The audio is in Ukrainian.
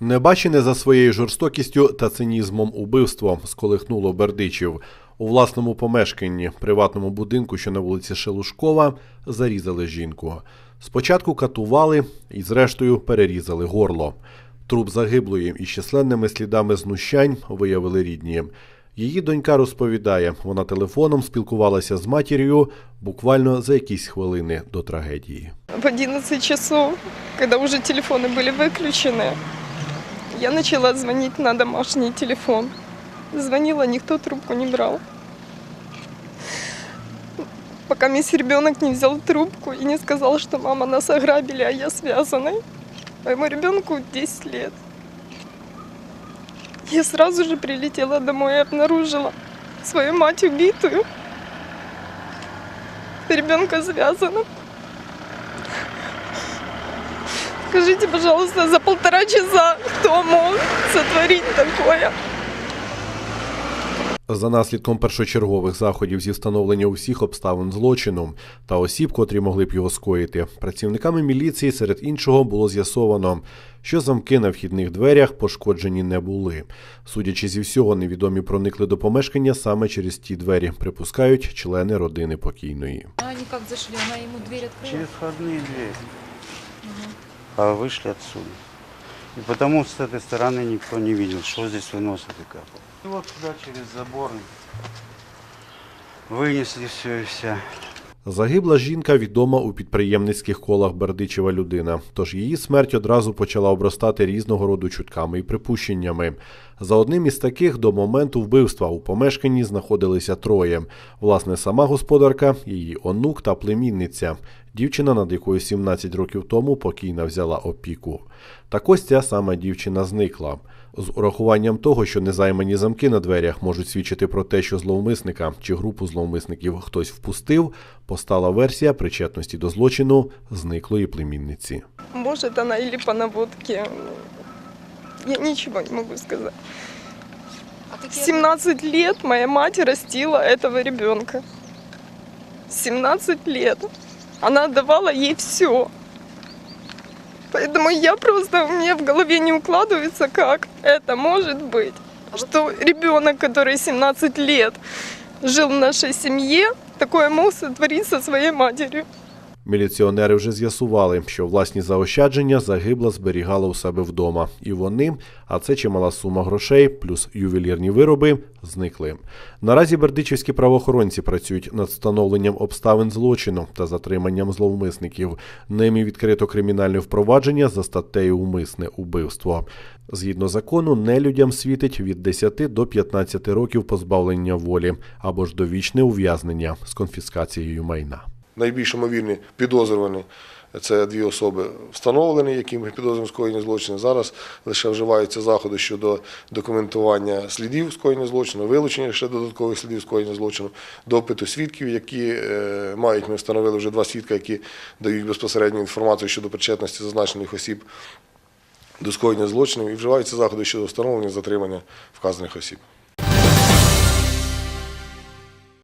Небачене за своєю жорстокістю та цинізмом убивство сколихнуло Бердичів. У власному помешканні, приватному будинку, що на вулиці Шелушкова, зарізали жінку. Спочатку катували і, зрештою, перерізали горло. Труп загиблої із численними слідами знущань виявили рідні. Її донька розповідає, вона телефоном спілкувалася з матір'ю буквально за якісь хвилини до трагедії. В 11 часов, когда уже телефоны были выключены, Я начала звонить на домашний телефон. Звонила, никто трубку не брал. Пока мисс ребенок не взял трубку и не сказал, что мама нас ограбили, а я связанной. Моему ребенку 10 лет. Я сразу же прилетела домой и обнаружила свою мать убитую. Ребенка связанным. Скажите, пожалуйста, за полтора часа кто мог сотворить такое? За наслідком першочергових заходів зі встановлення усіх обставин злочину та осіб, котрі могли б його скоїти, працівниками міліції серед іншого було з'ясовано, що замки на вхідних дверях пошкоджені не були. Судячи зі всього, невідомі проникли до помешкання саме через ті двері, припускають члени родини покійної. А Они как зашли? Она ему дверь открыла? Через входные двери А вышли отсюда. И потому с этой стороны никто не видел, что здесь выносят и капал. И вот туда через забор вынесли все и вся. Загибла жінка відома у підприємницьких колах Бердичева людина, тож її смерть одразу почала обростати різного роду чутками і припущеннями. За одним із таких до моменту вбивства у помешканні знаходилися троє: власне, сама господарка, її онук та племінниця, дівчина, над якою 17 років тому покійна взяла опіку. Так ось ця сама дівчина зникла. З урахуванням того, що незаймані замки на дверях можуть свідчити про те, що зловмисника чи групу зловмисників хтось впустив, постала версія причетності до злочину зниклої племінниці. Может, она или по. Я ничего не могу сказать. А такие 17 лет моя мать растила этого ребенка. 17 лет. Она отдавала ей все. Поэтому я просто, у меня в голове не укладывается, как это может быть. Что ребенок, который 17 лет жил в нашей семье, такое мог сотворить со своей матерью. Міліціонери вже з'ясували, що власні заощадження загибла зберігала у себе вдома, і вони, а це чимала сума грошей, плюс ювелірні вироби, зникли. Наразі бердичівські правоохоронці працюють над встановленням обставин злочину та затриманням зловмисників. Ними відкрито кримінальне впровадження за статтею умисне убивство. Згідно закону, нелюдям світить від 10 до 15 років позбавлення волі або ж довічне ув'язнення з конфіскацією майна. Найбільш ймовірні підозрювані. Це дві особи встановлені, яким підозрюємо скоєння злочину. Зараз лише вживаються заходи щодо документування слідів скоєння злочину, вилучення ще додаткових слідів скоєння злочину, допиту свідків, які е, мають, ми встановили вже два свідка, які дають безпосередню інформацію щодо причетності зазначених осіб до скоєння злочинів, і вживаються заходи щодо встановлення затримання вказаних осіб.